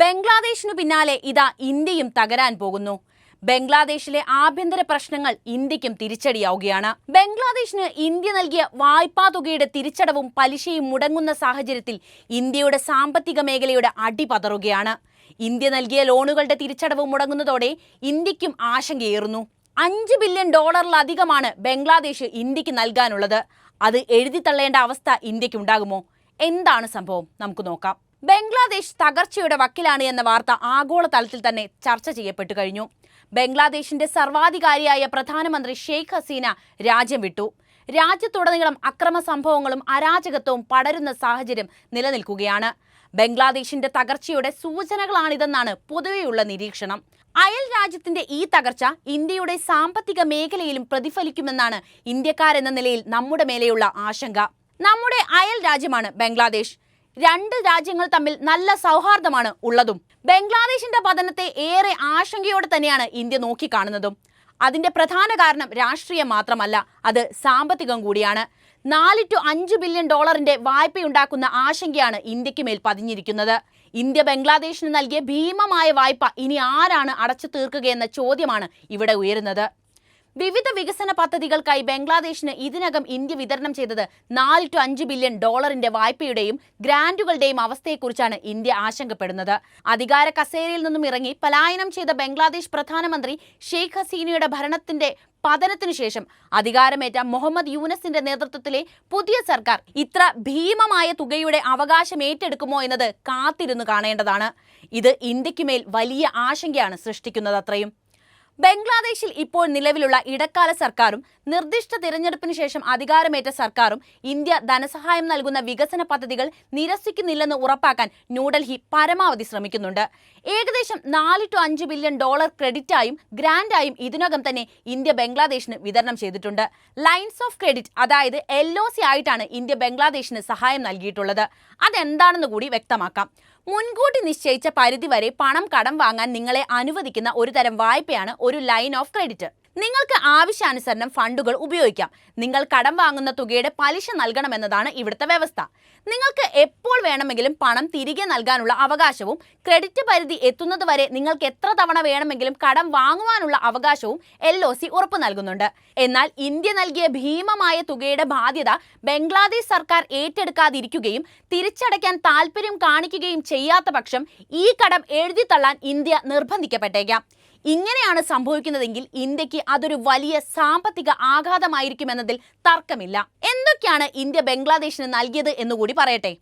ബംഗ്ലാദേശിനു പിന്നാലെ ഇതാ ഇന്ത്യയും തകരാൻ പോകുന്നു. ബംഗ്ലാദേശിലെ ആഭ്യന്തര പ്രശ്നങ്ങൾ ഇന്ത്യക്കും തിരിച്ചടിയാവുകയാണ്. ബംഗ്ലാദേശിന് ഇന്ത്യ നൽകിയ വായ്പാ തുകയുടെ തിരിച്ചടവും പലിശയും മുടങ്ങുന്ന സാഹചര്യത്തിൽ ഇന്ത്യയുടെ സാമ്പത്തിക മേഖലയുടെ അടിപതറുകയാണ്. ഇന്ത്യ നൽകിയ ലോണുകളുടെ തിരിച്ചടവും മുടങ്ങുന്നതോടെ ഇന്ത്യക്കും ആശങ്കയേറുന്നു. അഞ്ച് ബില്യൺ ഡോളറിലധികമാണ് ബംഗ്ലാദേശ് ഇന്ത്യയ്ക്ക് നൽകാനുള്ളത്. അത് എഴുതി തള്ളേണ്ട അവസ്ഥ ഇന്ത്യക്കുണ്ടാകുമോ? എന്താണ് സംഭവം? നമുക്ക് നോക്കാം. ബംഗ്ലാദേശ് തകർച്ചയുടെ വക്കിലാണ് എന്ന വാർത്ത ആഗോളതലത്തിൽ തന്നെ ചർച്ച ചെയ്യപ്പെട്ടു കഴിഞ്ഞു. ബംഗ്ലാദേശിന്റെ സർവാധികാരിയായ പ്രധാനമന്ത്രി ഷെയ്ഖ് ഹസീന രാജ്യം വിട്ടു. രാജ്യത്തുടനീളം അക്രമ സംഭവങ്ങളും അരാജകത്വവും പടരുന്ന സാഹചര്യം നിലനിൽക്കുകയാണ്. ബംഗ്ലാദേശിന്റെ തകർച്ചയുടെ സൂചനകളാണിതെന്നാണ് പൊതുവെയുള്ള നിരീക്ഷണം. അയൽ രാജ്യത്തിന്റെ ഈ തകർച്ച ഇന്ത്യയുടെ സാമ്പത്തിക മേഖലയിലും പ്രതിഫലിക്കുമെന്നാണ് ഇന്ത്യക്കാരെന്ന നിലയിൽ നമ്മുടെ മേലെയുള്ള ആശങ്ക. നമ്മുടെ അയൽ രാജ്യമാണ് ബംഗ്ലാദേശ്. രണ്ട് രാജ്യങ്ങൾ തമ്മിൽ നല്ല സൗഹാർദ്ദമാണ് ഉള്ളതും. ബംഗ്ലാദേശിന്റെ പതനത്തെ ഏറെ ആശങ്കയോടെ തന്നെയാണ് ഇന്ത്യ നോക്കിക്കാണുന്നതും. അതിന്റെ പ്രധാന കാരണം രാഷ്ട്രീയം മാത്രമല്ല അത് സാമ്പത്തികം കൂടിയാണ്. നാല് ടു അഞ്ച് ബില്യൺ ഡോളറിന്റെ വായ്പയുണ്ടാക്കുന്ന ആശങ്കയാണ് ഇന്ത്യയ്ക്ക് മേൽ പതിഞ്ഞിരിക്കുന്നത്. ഇന്ത്യ ബംഗ്ലാദേശിന് നൽകിയ ഭീമമായ വായ്പ ഇനി ആരാണ് അടച്ചു തീർക്കുകയെന്ന ചോദ്യമാണ് ഇവിടെ ഉയരുന്നത്. വിവിധ വികസന പദ്ധതികൾക്കായി ബംഗ്ലാദേശിന് ഇതിനകം ഇന്ത്യ വിതരണം ചെയ്തത് നാല് ടു അഞ്ച് ബില്യൺ ഡോളറിന്റെ വായ്പയുടെയും ഗ്രാന്റുകളുടെയും അവസ്ഥയെക്കുറിച്ചാണ് ഇന്ത്യ ആശങ്കപ്പെടുന്നത്. അധികാര കസേരയിൽ നിന്നും ഇറങ്ങി പലായനം ചെയ്ത ബംഗ്ലാദേശ് പ്രധാനമന്ത്രി ഷെയ്ഖ് ഹസീനയുടെ ഭരണത്തിന്റെ പതനത്തിനു ശേഷം അധികാരമേറ്റ മുഹമ്മദ് യൂനസിന്റെ നേതൃത്വത്തിലെ പുതിയ സർക്കാർ ഇത്ര ഭീമമായ തുകയുടെ അവകാശം ഏറ്റെടുക്കുമോ എന്നത് കാത്തിരുന്നു കാണേണ്ടതാണ്. ഇത് ഇന്ത്യക്കുമേൽ വലിയ ആശങ്കയാണ് സൃഷ്ടിക്കുന്നത് അത്രയും. ബംഗ്ലാദേശിൽ ഇപ്പോൾ നിലവിലുള്ള ഇടക്കാല സർക്കാരും നിർദ്ദിഷ്ട തിരഞ്ഞെടുപ്പിന് ശേഷം അധികാരമേറ്റ സർക്കാരും ഇന്ത്യ ധനസഹായം നൽകുന്ന വികസന പദ്ധതികൾ നിരസിക്കുന്നില്ലെന്ന് ഉറപ്പാക്കാൻ ന്യൂഡൽഹി പരമാവധി ശ്രമിക്കുന്നുണ്ട്. ഏകദേശം നാല് ടു അഞ്ച് ബില്യൺ ഡോളർ ക്രെഡിറ്റായും ഗ്രാൻഡായും ഇതിനകം തന്നെ ഇന്ത്യ ബംഗ്ലാദേശിന് വിതരണം ചെയ്തിട്ടുണ്ട്. ലൈൻസ് ഓഫ് ക്രെഡിറ്റ് അതായത് എൽ ഒ സി ആയിട്ടാണ് ഇന്ത്യ ബംഗ്ലാദേശിന് സഹായം നൽകിയിട്ടുള്ളത്. അതെന്താണെന്ന് കൂടി വ്യക്തമാക്കാം. മുൻകൂട്ടി നിശ്ചയിച്ച പരിധി വരെ പണം കടം വാങ്ങാൻ നിങ്ങളെ അനുവദിക്കുന്ന ഒരു തരം വായ്പയാണ് ഒരു ലൈൻ ഓഫ് ക്രെഡിറ്റ്. നിങ്ങൾക്ക് ആവശ്യാനുസരണം ഫണ്ടുകൾ ഉപയോഗിക്കാം. നിങ്ങൾ കടം വാങ്ങുന്ന തുകയുടെ പലിശ നൽകണമെന്നതാണ് ഇവിടുത്തെ വ്യവസ്ഥ. നിങ്ങൾക്ക് എപ്പോൾ വേണമെങ്കിലും പണം തിരികെ നൽകാനുള്ള അവകാശവും ക്രെഡിറ്റ് പരിധി എത്തുന്നത് വരെ നിങ്ങൾക്ക് എത്ര തവണ വേണമെങ്കിലും കടം വാങ്ങുവാനുള്ള അവകാശവും എൽ ഒ സി ഉറപ്പു നൽകുന്നുണ്ട്. എന്നാൽ ഇന്ത്യ നൽകിയ ഭീമമായ തുകയുടെ ബാധ്യത ബംഗ്ലാദേശ് സർക്കാർ ഏറ്റെടുക്കാതിരിക്കുകയും തിരിച്ചടയ്ക്കാൻ താല്പര്യം കാണിക്കുകയും ചെയ്യാത്ത പക്ഷം ഈ കടം എഴുതി തള്ളാൻ ഇന്ത്യ നിർബന്ധിക്കപ്പെട്ടേക്കാം. ഇങ്ങനെയാണ് സംഭവിക്കുന്നതെങ്കിൽ ഇന്ത്യയ്ക്ക് അതൊരു വലിയ സാമ്പത്തിക ആഘാതമായിരിക്കുമെന്നതിൽ തർക്കമില്ല. എന്തൊക്കെയാണ് ഇന്ത്യ ബംഗ്ലാദേശിന് നൽകിയത് എന്നുകൂടി പറയട്ടെ.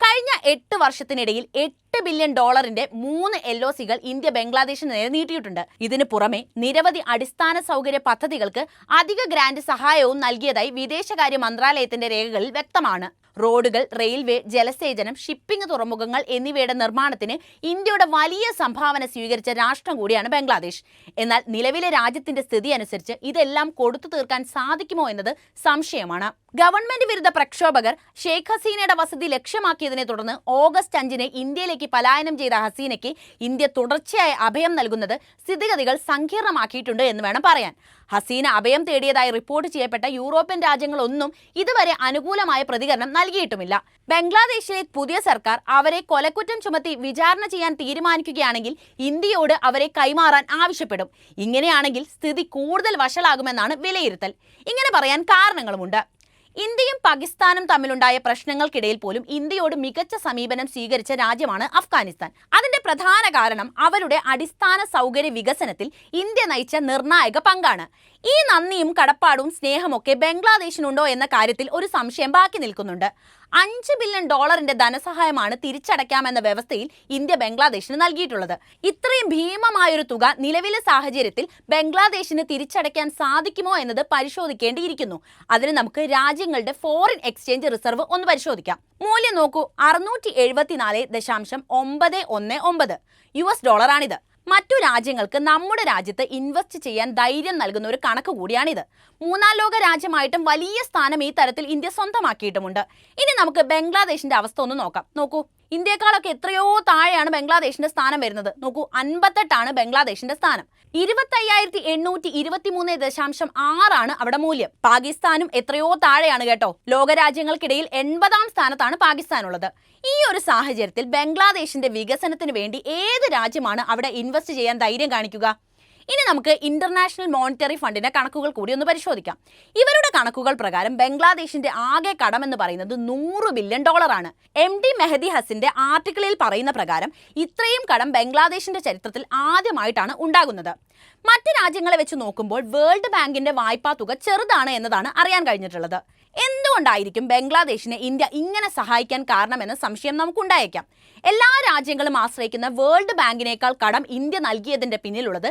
കഴിഞ്ഞ എട്ട് വർഷത്തിനിടയിൽ എട്ട് ബില്യൺ ഡോളറിന്റെ മൂന്ന് എൽ ഒ സികൾ ഇന്ത്യ ബംഗ്ലാദേശിന് നേരെ ഇതിനു പുറമെ നിരവധി അടിസ്ഥാന സൗകര്യ പദ്ധതികൾക്ക് അധിക ഗ്രാന്റ് സഹായവും നൽകിയതായി വിദേശകാര്യ മന്ത്രാലയത്തിന്റെ രേഖകളിൽ വ്യക്തമാണ്. റോഡുകൾ റെയിൽവേ ജലസേചനം ഷിപ്പിംഗ് തുറമുഖങ്ങൾ എന്നിവയുടെ നിർമ്മാണത്തിന് ഇന്ത്യയുടെ വലിയ സംഭാവന സ്വീകരിച്ച രാഷ്ട്രം കൂടിയാണ് ബംഗ്ലാദേശ്. എന്നാൽ നിലവിലെ രാജ്യത്തിന്റെ സ്ഥിതി അനുസരിച്ച് ഇതെല്ലാം കൊടുത്തു തീർക്കാൻ സാധിക്കുമോ എന്നത് സംശയമാണ്. ഗവൺമെന്റ് വിരുദ്ധ പ്രക്ഷോഭകർ ഷെയ്ഖ് ഹസീനയുടെ വസതി ലക്ഷ്യമാക്കിയതിനെ തുടർന്ന് ഓഗസ്റ്റ് അഞ്ചിന് ഇന്ത്യയിലേക്ക് പലായനം ചെയ്ത ഹസീനയ്ക്ക് ഇന്ത്യ തുടർച്ചയായി അഭയം നൽകുന്നത് സ്ഥിതിഗതികൾ സങ്കീർണമാക്കിയിട്ടുണ്ട് എന്ന് വേണം പറയാൻ. ഹസീന അഭയം തേടിയതായി റിപ്പോർട്ട് ചെയ്യപ്പെട്ട യൂറോപ്യൻ രാജ്യങ്ങളൊന്നും ഇതുവരെ അനുകൂലമായ പ്രതികരണം നൽകിയിട്ടുമില്ല. ബംഗ്ലാദേശിലെ പുതിയ സർക്കാർ അവരെ കൊലക്കുറ്റം ചുമത്തി വിചാരണ ചെയ്യാൻ തീരുമാനിക്കുകയാണെങ്കിൽ ഇന്ത്യയോട് അവരെ കൈമാറാൻ ആവശ്യപ്പെടും. ഇങ്ങനെയാണെങ്കിൽ സ്ഥിതി കൂടുതൽ വഷളാകുമെന്നാണ് വിലയിരുത്തൽ. ഇങ്ങനെ പറയാൻ കാരണങ്ങളുമുണ്ട്. ഇന്ത്യയും പാകിസ്ഥാനും തമ്മിലുണ്ടായ പ്രശ്നങ്ങൾക്കിടയിൽ പോലും ഇന്ത്യയോട് മികച്ച സമീപനം സ്വീകരിച്ച രാജ്യമാണ് അഫ്ഗാനിസ്ഥാൻ. അതിന്റെ പ്രധാന കാരണം അവരുടെ അടിസ്ഥാന സൗകര്യ വികസനത്തിൽ ഇന്ത്യ നയിച്ച നിർണായക പങ്കാണ്. ഈ നന്ദിയും കടപ്പാടും സ്നേഹമൊക്കെ ബംഗ്ലാദേശിനുണ്ടോ എന്ന കാര്യത്തിൽ ഒരു സംശയം ബാക്കി നിൽക്കുന്നുണ്ട്. അഞ്ച് ബില്യൺ ഡോളറിന്റെ ധനസഹായമാണ് തിരിച്ചടയ്ക്കാമെന്ന വ്യവസ്ഥയിൽ ഇന്ത്യ ബംഗ്ലാദേശിന് നൽകിയിട്ടുള്ളത്. ഇത്രയും ഭീമമായൊരു തുക നിലവിലെ സാഹചര്യത്തിൽ ബംഗ്ലാദേശിന് തിരിച്ചടയ്ക്കാൻ സാധിക്കുമോ എന്നത് പരിശോധിക്കേണ്ടിയിരിക്കുന്നു. അതിന് നമുക്ക് രാജ്യങ്ങളുടെ ഫോറിൻ എക്സ്ചേഞ്ച് റിസർവ് ഒന്ന് പരിശോധിക്കാം. മൂല്യം നോക്കൂ അറുന്നൂറ്റി എഴുപത്തിനാല് ദശാംശം ഒമ്പത് ഒന്ന് ഒമ്പത്. യു എസ് ഡോളറാണിത്. മറ്റു രാജ്യങ്ങൾക്ക് നമ്മുടെ രാജ്യത്ത് ഇൻവെസ്റ്റ് ചെയ്യാൻ ധൈര്യം നൽകുന്ന ഒരു കണക്ക് കൂടിയാണിത്. മൂന്നാം ലോക രാജ്യമായിട്ടും വലിയ സ്ഥാനം ഈ തരത്തിൽ ഇന്ത്യ സ്വന്തമാക്കിയിട്ടുമുണ്ട്. ഇനി നമുക്ക് ബംഗ്ലാദേശിന്റെ അവസ്ഥ ഒന്ന് നോക്കാം. നോക്കൂ ഇന്ത്യയെക്കാളൊക്കെ എത്രയോ താഴെയാണ് ബംഗ്ലാദേശിന്റെ സ്ഥാനം വരുന്നത്. നോക്കൂ അൻപത്തെട്ടാണ് ബംഗ്ലാദേശിന്റെ സ്ഥാനം. ഇരുപത്തയ്യായിരത്തി എണ്ണൂറ്റി ഇരുപത്തിമൂന്ന് ദശാംശം ആറാണ് അവിടെ മൂല്യം. പാകിസ്ഥാനും എത്രയോ താഴെയാണ് കേട്ടോ. ലോകരാജ്യങ്ങൾക്കിടയിൽ എൺപതാം സ്ഥാനത്താണ് പാകിസ്ഥാൻ ഉള്ളത് ഈ ഒരു സാഹചര്യത്തിൽ ബംഗ്ലാദേശിന്റെ വികസനത്തിന് വേണ്ടി ഏത് രാജ്യമാണ് അവിടെ ഇൻവെസ്റ്റ് ചെയ്യാൻ ധൈര്യം കാണിക്കുക? ഇനി നമുക്ക് ഇന്റർനാഷണൽ മോണിറ്ററി ഫണ്ടിന്റെ കണക്കുകൾ കൂടി ഒന്ന് പരിശോധിക്കാം. ഇവരുടെ കണക്കുകൾ പ്രകാരം ബംഗ്ലാദേശിന്റെ ആകെ കടം എന്ന് പറയുന്നത് നൂറ് ബില്യൺ ഡോളറാണ് എം ഡി മെഹദി ഹസിന്റെ ആർട്ടിക്കിളിൽ പറയുന്ന പ്രകാരം ഇത്രയും കടം ബംഗ്ലാദേശിന്റെ ചരിത്രത്തിൽ ആദ്യമായിട്ടാണ് ഉണ്ടാകുന്നത്. മറ്റ് രാജ്യങ്ങളെ വെച്ച് നോക്കുമ്പോൾ വേൾഡ് ബാങ്കിന്റെ വായ്പാ തുക ചെറുതാണ് എന്നതാണ് അറിയാൻ കഴിഞ്ഞിട്ടുള്ളത്. എന്തുകൊണ്ടായിരിക്കും ബംഗ്ലാദേശിനെ ഇന്ത്യ ഇങ്ങനെ സഹായിക്കാൻ കാരണമെന്ന സംശയം നമുക്കുണ്ടായേക്കാം. എല്ലാ രാജ്യങ്ങളും ആശ്രയിക്കുന്ന വേൾഡ് ബാങ്കിനേക്കാൾ കടം ഇന്ത്യ നൽകിയതിന്റെ പിന്നിലുള്ളത്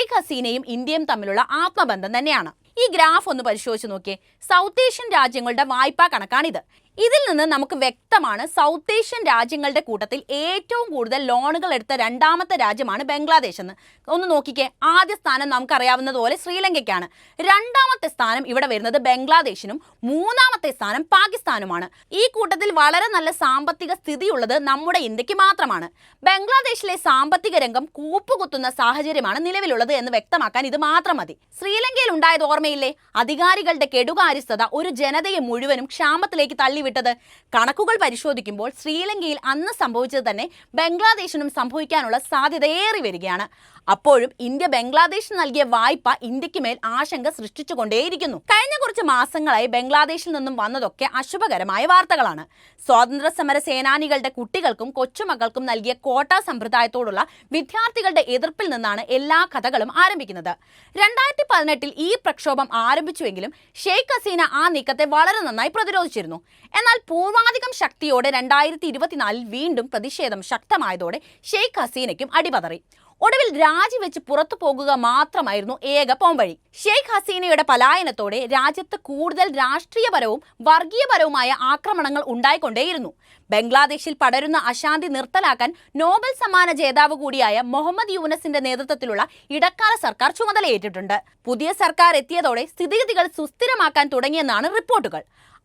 ഷെയ്ഖ് ഹസീനയും ഇന്ത്യയും തമ്മിലുള്ള ആത്മബന്ധം തന്നെയാണ്. ഈ ഗ്രാഫ് ഒന്ന് പരിശോധിച്ച് നോക്കിയേ. സൗത്ത് ഏഷ്യൻ രാജ്യങ്ങളുടെ വായ്പാ കണക്കാണിത്. ഇതിൽ നിന്ന് നമുക്ക് വ്യക്തമാണ് സൗത്ത് ഏഷ്യൻ രാജ്യങ്ങളുടെ കൂട്ടത്തിൽ ഏറ്റവും കൂടുതൽ ലോണുകൾ എടുത്ത രണ്ടാമത്തെ രാജ്യമാണ് ബംഗ്ലാദേശ് എന്ന്. ഒന്ന് നോക്കിക്കേ ആദ്യ സ്ഥാനം നമുക്കറിയാവുന്നതുപോലെ ശ്രീലങ്കയ്ക്കാണ്. രണ്ടാമത്തെ സ്ഥാനം ഇവിടെ വരുന്നത് ബംഗ്ലാദേശിനും മൂന്നാമത്തെ സ്ഥാനം പാകിസ്ഥാനുമാണ്. ഈ കൂട്ടത്തിൽ വളരെ നല്ല സാമ്പത്തിക സ്ഥിതിയുള്ളത് നമ്മുടെ ഇന്ത്യയ്ക്ക് മാത്രമാണ്. ബംഗ്ലാദേശിലെ സാമ്പത്തിക രംഗം കൂപ്പുകുത്തുന്ന സാഹചര്യമാണ് നിലവിലുള്ളത് എന്ന് വ്യക്തമാക്കാൻ ഇത് മാത്രം മതി. ശ്രീലങ്കയിൽ ഉണ്ടായത് ഓർമ്മയില്ലേ? അധികാരികളുടെ കെടുകാര്യസ്ഥത ഒരു ജനതയെ മുഴുവനും ക്ഷാമത്തിലേക്ക് തള്ളിവിട്ടത് കണക്കുകൾ പരിശോധിക്കുമ്പോൾ ശ്രീലങ്കയിൽ അന്ന് സംഭവിച്ചത് തന്നെ ബംഗ്ലാദേശിനും സംഭവിക്കാനുള്ള സാധ്യത ഏറി വരികയാണ്. അപ്പോഴും ഇന്ത്യ ബംഗ്ലാദേശിന് നൽകിയ വായ്പ ഇന്ത്യയ്ക്ക് മേൽ ആശങ്ക സൃഷ്ടിച്ചുകൊണ്ടേയിരിക്കുന്നു. കഴിഞ്ഞ കുറച്ച് മാസങ്ങളായി ബംഗ്ലാദേശിൽ നിന്നും വന്നതൊക്കെ അശുഭകരമായ വാർത്തകളാണ്. സ്വാതന്ത്ര്യ സമര സേനാനികളുടെ കുട്ടികൾക്കും കൊച്ചുമക്കൾക്കും നൽകിയ കോട്ട സമ്പ്രദായത്തോടുള്ള വിദ്യാർത്ഥികളുടെ എതിർപ്പിൽ നിന്നാണ് എല്ലാ കഥകളും ആരംഭിക്കുന്നത്. രണ്ടായിരത്തി പതിനെട്ടിൽ ഈ പ്രക്ഷോഭം ആരംഭിച്ചുവെങ്കിലും ഷെയ്ഖ് ഹസീന ആ നീക്കത്തെ വളരെ നന്നായി പ്രതിരോധിച്ചിരുന്നു. എന്നാൽ പൂർവാധികം ശക്തിയോടെ രണ്ടായിരത്തി ഇരുപത്തിനാലിൽ വീണ്ടും പ്രതിഷേധം ശക്തമായതോടെ ഷെയ്ഖ് ഹസീനയ്ക്കും അടിപതറി. ഒടുവിൽ രാജിവെച്ച് പുറത്തു പോകുക മാത്രമായിരുന്നു ഏക പോംവഴി. ഷെയ്ഖ് ഹസീനയുടെ പലായനത്തോടെ രാജ്യത്ത് കൂടുതൽ രാഷ്ട്രീയപരവും വർഗീയപരവുമായ ആക്രമണങ്ങൾ ഉണ്ടായിക്കൊണ്ടേയിരുന്നു. ബംഗ്ലാദേശിൽ പടരുന്ന അശാന്തി നിർത്തലാക്കാൻ നോബൽ സമ്മാന ജേതാവ് കൂടിയായ മുഹമ്മദ് യൂനസിന്റെ നേതൃത്വത്തിലുള്ള ഇടക്കാല സർക്കാർ ചുമതലയേറ്റിട്ടുണ്ട്. പുതിയ സർക്കാർ എത്തിയതോടെ സ്ഥിതിഗതികൾ സുസ്ഥിരമാക്കാൻ തുടങ്ങിയെന്നാണ് റിപ്പോർട്ടുകൾ.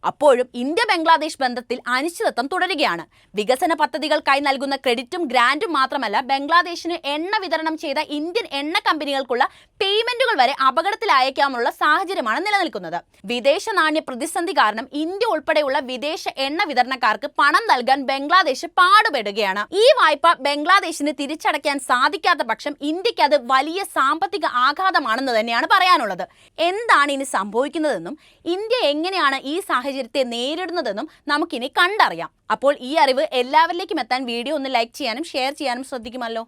അപ്പോഴും ഇന്ത്യ ബംഗ്ലാദേശ് ബന്ധത്തിൽ അനിശ്ചിതത്വം തുടരുകയാണ്. വികസന പദ്ധതികൾക്കായി നൽകുന്ന ക്രെഡിറ്റും ഗ്രാന്റും മാത്രമല്ല ബംഗ്ലാദേശിന് എണ്ണ വിതരണം ചെയ്ത ഇന്ത്യൻ എണ്ണ കമ്പനികൾക്കുള്ള പേയ്മെന്റുകൾ വരെ അപകടത്തിലായേക്കാമുള്ള സാഹചര്യമാണ് നിലനിൽക്കുന്നത്. വിദേശ നാണ്യ പ്രതിസന്ധി കാരണം ഇന്ത്യ ഉൾപ്പെടെയുള്ള വിദേശ എണ്ണ വിതരണക്കാർക്ക് പണം നൽകാൻ ബംഗ്ലാദേശ് പാടുപെടുകയാണ്. ഈ വായ്പ ബംഗ്ലാദേശിന് തിരിച്ചടയ്ക്കാൻ സാധിക്കാത്ത പക്ഷം ഇന്ത്യയ്ക്ക് അത് വലിയ സാമ്പത്തിക ആഘാതമാണെന്ന് തന്നെയാണ് പറയാനുള്ളത്. എന്താണ് ഇനി സംഭവിക്കുന്നതെന്നും ഇന്ത്യ എങ്ങനെയാണ് ഈ സാഹചര്യത്തെ നേരിടുന്നതെന്നും നമുക്കിനി കണ്ടറിയാം. അപ്പോൾ ഈ അറിവ് എല്ലാവരിലേക്കും എത്താൻ വീഡിയോ ഒന്ന് ലൈക്ക് ചെയ്യാനും ഷെയർ ചെയ്യാനും ശ്രദ്ധിക്കുമല്ലോ.